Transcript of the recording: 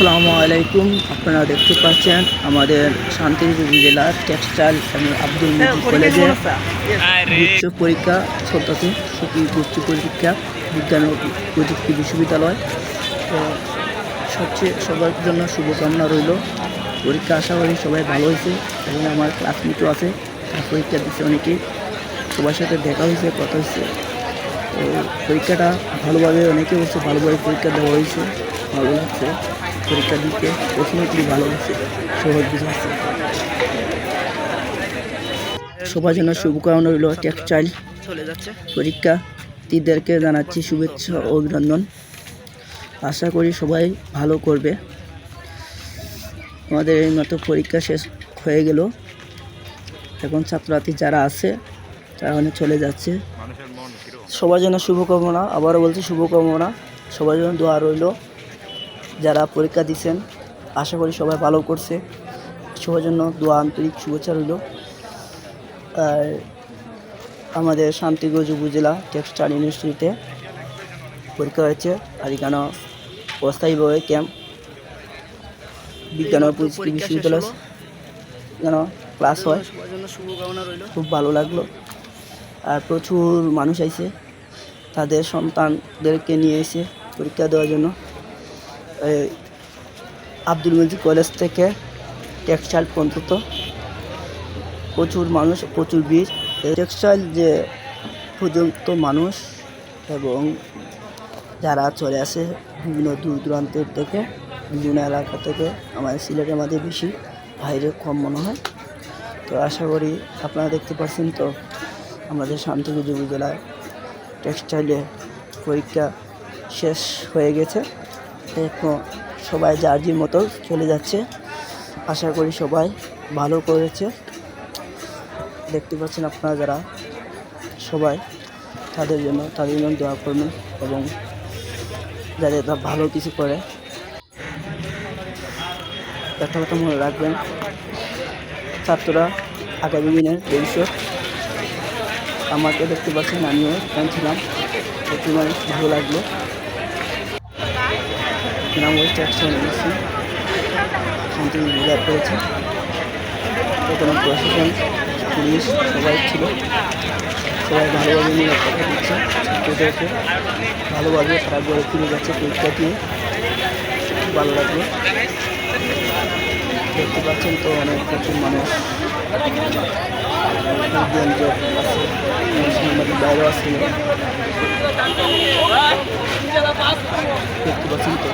আসসালামু আলাইকুম। আপনারা দেখতে পাচ্ছেন আমাদের শান্তিপুর জেলার টেক্সটাইল এবং আব্দুল মজিদ কলেজে উচ্চ পরীক্ষা চলতেছে সেটি উচ্চ পরীক্ষা বিজ্ঞান ও প্রযুক্তি বিশ্ববিদ্যালয়। তো সবচেয়ে সবার জন্য শুভকামনা রইল। পরীক্ষা আশা করি সবাই ভালো হয়েছে এবং আমার ক্লাসমেটও আছে। পরীক্ষা দিচ্ছে অনেকেই সবার সাথে দেখা হয়েছে কথা হয়েছে। তো পরীক্ষাটা ভালোভাবে অনেকে বলছে ভালোভাবে পরীক্ষা দেওয়া হয়েছে ভালো লাগছে। পরীক্ষা দিতে প্রশ্নগুলি ভালো লাগছে সহজ বুঝাচ্ছে সবার জন্য শুভকামনা রইল টেক্সটাইল চলে যাচ্ছে। পরীক্ষার্থীদেরকে জানাচ্ছি শুভেচ্ছা ও অভিনন্দন। আশা করি সবাই ভালো করবে। আমাদের এই মতো পরীক্ষা শেষ হয়ে গেল। এখন ছাত্রছাত্রী যারা আছে তারা অনেক চলে যাচ্ছে। সবার জন্য শুভকামনা আবারও বলছি শুভকামনা। সবার জন্য দোয়া রইল। যারা পরীক্ষা দিচ্ছেন আশা করি সবাই ভালো করছে। সবার জন্য দোয়া আন্তরিক শুভেচ্ছা রইল। আর আমাদের শান্তিগঞ্জ উপজেলা টেক্সটাইল ইউনিভার্সিটিতে পরীক্ষা হয়েছে। আর এখানে অস্থায়ীভাবে ক্যাম্প বিজ্ঞান ও প্রযুক্তি বিশ্ববিদ্যালয় এখানে ক্লাস হয়। সবার জন্য শুভকামনা রইল। খুব ভালো লাগল। আর প্রচুর মানুষ আইছে। তাদের সন্তানদেরকে নিয়ে এসে পরীক্ষা দেওয়ার জন্য। আব্দুল মজিদ কলেজ থেকে টেক্সটাইল পর্যন্ত। প্রচুর মানুষ, প্রচুর ভিড়। টেক্সটাইল যে পর্যন্ত মানুষ এবং যারা চলে আসে বিভিন্ন দূর দূরান্তের থেকে, বিভিন্ন এলাকা থেকে, আমাদের সিলেটের মধ্যে বেশি, বাইরে কম মনে হয়। তো আশা করি আপনারা দেখতে পাচ্ছেন তো। আমাদের শান্তিপুর উপজেলায় টেক্সটাইলে পরীক্ষা শেষ হয়ে গেছে। এখন সবাই যার যার মতো চলে যাচ্ছে, আশা করি সবাই ভালো করেছে। দেখতে পাচ্ছেন আপনারা যারা, সবাই তাদের জন্য তাদের জন্য দোয়া করবেন এবং যাতে তারা ভালো কিছু করে। একটা কথা মনে রাখবেন। ছাত্ররা আগামী দিনের ভবিষ্যৎ আমাকে দেখতে পাচ্ছেন, আমিও এখানে ছিলাম। প্রচুর মানুষ ভালো লাগল। নাম হচ্ছে একশো উনিশি শান্তি বিরাট করেছে। এখানে প্রশাসন, পুলিশ সবাই ছিল। সবাই ভালোভাবে নিরাপত্তা দিচ্ছে। ছাত্রদেরকে ভালোভাবে গড়ে ফিরে যাচ্ছে পরীক্ষা দিয়ে ভালো লাগল। দেখতে পাচ্ছেন তো অনেক প্রচুর মানুষ। সাংবাদিক বাইরেও আসছিল দেখতে পাচ্ছেন তো